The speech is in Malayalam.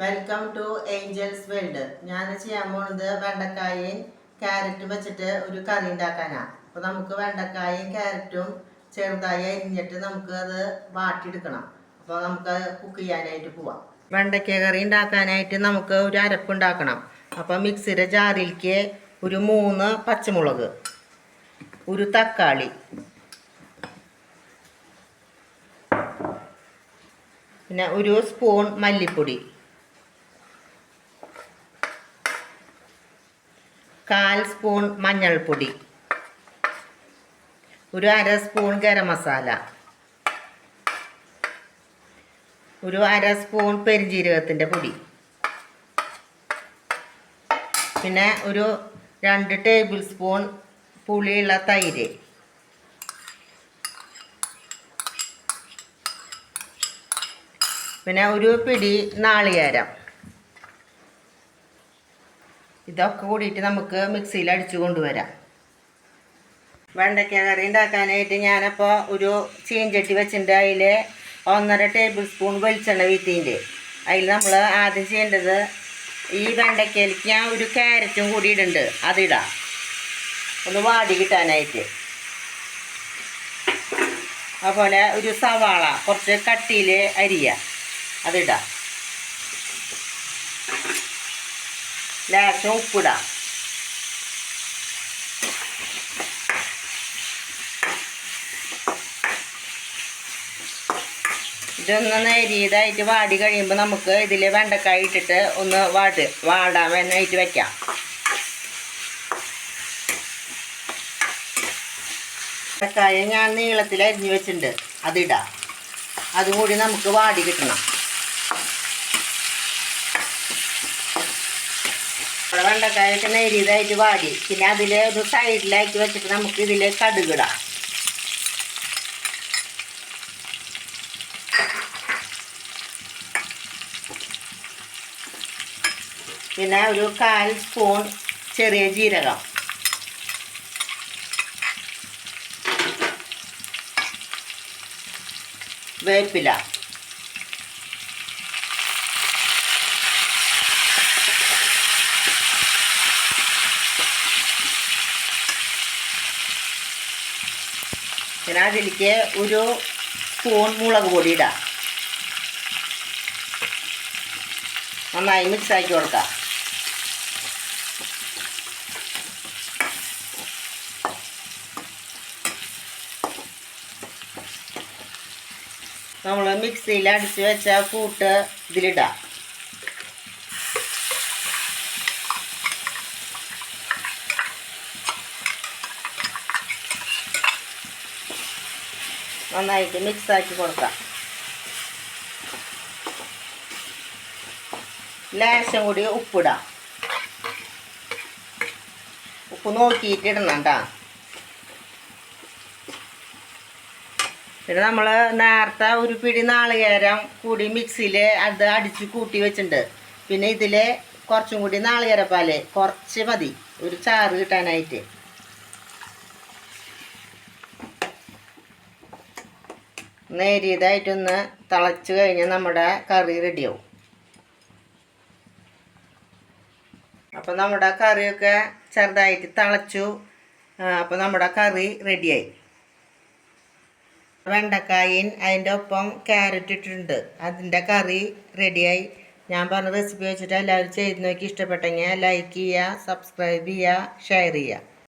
വെൽക്കം ടു ഏഞ്ചൽസ് വേൾഡ് ഞാൻ ചെയ്യാൻ പോകുന്നത് വെണ്ടക്കായും ക്യാരറ്റും വെച്ചിട്ട് ഒരു കറി ഉണ്ടാക്കാനാണ് അപ്പോൾ നമുക്ക് വെണ്ടക്കായും ക്യാരറ്റും ചെറുതായി അരിഞ്ഞിട്ട് നമുക്ക് അത് വാട്ടിയെടുക്കണം. അപ്പോൾ നമുക്ക് കുക്ക് ചെയ്യാനായിട്ട് പോവാം. വെണ്ടയ്ക്ക കറി ഉണ്ടാക്കാനായിട്ട് നമുക്ക് ഒരു അരപ്പ് ഉണ്ടാക്കണം. അപ്പോൾ മിക്സിയുടെ ജാറിലേക്ക് ഒരു മൂന്ന് പച്ചമുളക് ഒരു തക്കാളി പിന്നെ ഒരു സ്പൂൺ മല്ലിപ്പൊടി. കാൽ സ്പൂൺ മഞ്ഞൾപ്പൊടി. ഒരു അര സ്പൂൺ ഗരം മസാല. ഒരു അര സ്പൂൺ പെരിഞ്ജീരകത്തിന്റെ പൊടി. പിന്നെ ഒരു രണ്ട് ടേബിൾ സ്പൂൺ പുളിയുള്ള തൈര്. പിന്നെ ഒരു പിടി നാളികേരം. ഇതൊക്കെ കൂടിയിട്ട് നമുക്ക് മിക്സിയിൽ അടിച്ചു കൊണ്ടുവരാം. വെണ്ടയ്ക്ക കറി ഉണ്ടാക്കാനായിട്ട് ഞാനപ്പോൾ ഒരു ചീഞ്ചട്ടി വെച്ചിട്ടുണ്ട്. അതിൽ ഒന്നര ടേബിൾ സ്പൂൺ വെളിച്ചെണ്ണ വീത്തിന്റെ അതിൽ നമ്മൾ ആദ്യം ചെയ്യേണ്ടത് ഈ വെണ്ടയ്ക്കയിലേക്ക് ഞാൻ ഒരു ക്യാരറ്റും കൂടി ഇടുന്നുണ്ട്. അതിടാം ഒന്ന് വാടി കിട്ടാനായിട്ട്. അതുപോലെ ഒരു സവാള കുറച്ച് കട്ടിയിൽ അരിയ. അതിടാം ലേശം ഉപ്പിടാം ഇതൊന്ന് നേരിയതായിട്ട് വാടി കഴിയുമ്പോൾ നമുക്ക് ഇതിൽ വെണ്ടക്കായ ഇട്ടിട്ട് ഒന്ന് വാട് വാടാൻ വേണമായിട്ട് വയ്ക്കാം വെണ്ടക്കായ ഞാൻ നീളത്തിൽ അരിഞ്ഞു വെച്ചിട്ടുണ്ട്. അതിടാം. അതും കൂടി നമുക്ക് വാടി കിട്ടണം. ഇവിടെ വെണ്ടക്കായൊക്കെ നേരിയതായിട്ട് വാടി. പിന്നെ അതിൽ ഒരു സൈഡിലാക്കി വെച്ചിട്ട് നമുക്ക് ഇതിൽ കടുകിടാം. പിന്നെ ഒരു കാൽ സ്പൂൺ ചെറിയ ജീരകം. വേപ്പില. പിന്നെ അതിലേക്ക് ഒരു സ്പൂൺ മുളക് പൊടി ഇടാം. നന്നായി മിക്സ് ആക്കി കൊടുക്കാം. നമ്മൾ മിക്സിയിൽ അടിച്ച് വെച്ച കൂട്ട് ഇതിലിടാം. നന്നായിട്ട് മിക്സ് ആക്കി കൊടുക്കാം. ലേശം കൂടി ഉപ്പിടാം. ഉപ്പ് നോക്കിയിട്ട് ഇടണം കേട്ടോ പിന്നെ നമ്മൾ നേരത്തെ ഒരു പിടി നാളികേരം കൂടി മിക്സിയിൽ അത് അടിച്ച് കൂട്ടി വെച്ചിട്ടുണ്ട്. പിന്നെ ഇതിൽ കുറച്ചും കൂടി നാളികേരപ്പാൽ കുറച്ച് മതി. ഒരു ചാറ് കിട്ടാനായിട്ട്. നേരിയതായിട്ടൊന്ന് തിളച്ച് കഴിഞ്ഞാൽ നമ്മുടെ കറി റെഡിയാവും അപ്പോൾ നമ്മുടെ കറിയൊക്കെ ചെറുതായിട്ട് തിളച്ചു. അപ്പോൾ നമ്മുടെ കറി റെഡിയായി വെണ്ടക്കായും അതിന്റെ ഒപ്പം ക്യാരറ്റ് ഇട്ടിട്ടുണ്ട്. അതിന്റെ കറി റെഡിയായി ഞാൻ പറഞ്ഞ റെസിപ്പി വെച്ചിട്ട് എല്ലാവരും ചെയ്ത് നോക്കി. ഇഷ്ടപ്പെട്ടെങ്കിൽ ലൈക്ക് ചെയ്യുക സബ്സ്ക്രൈബ് ചെയ്യുക ഷെയർ ചെയ്യുക.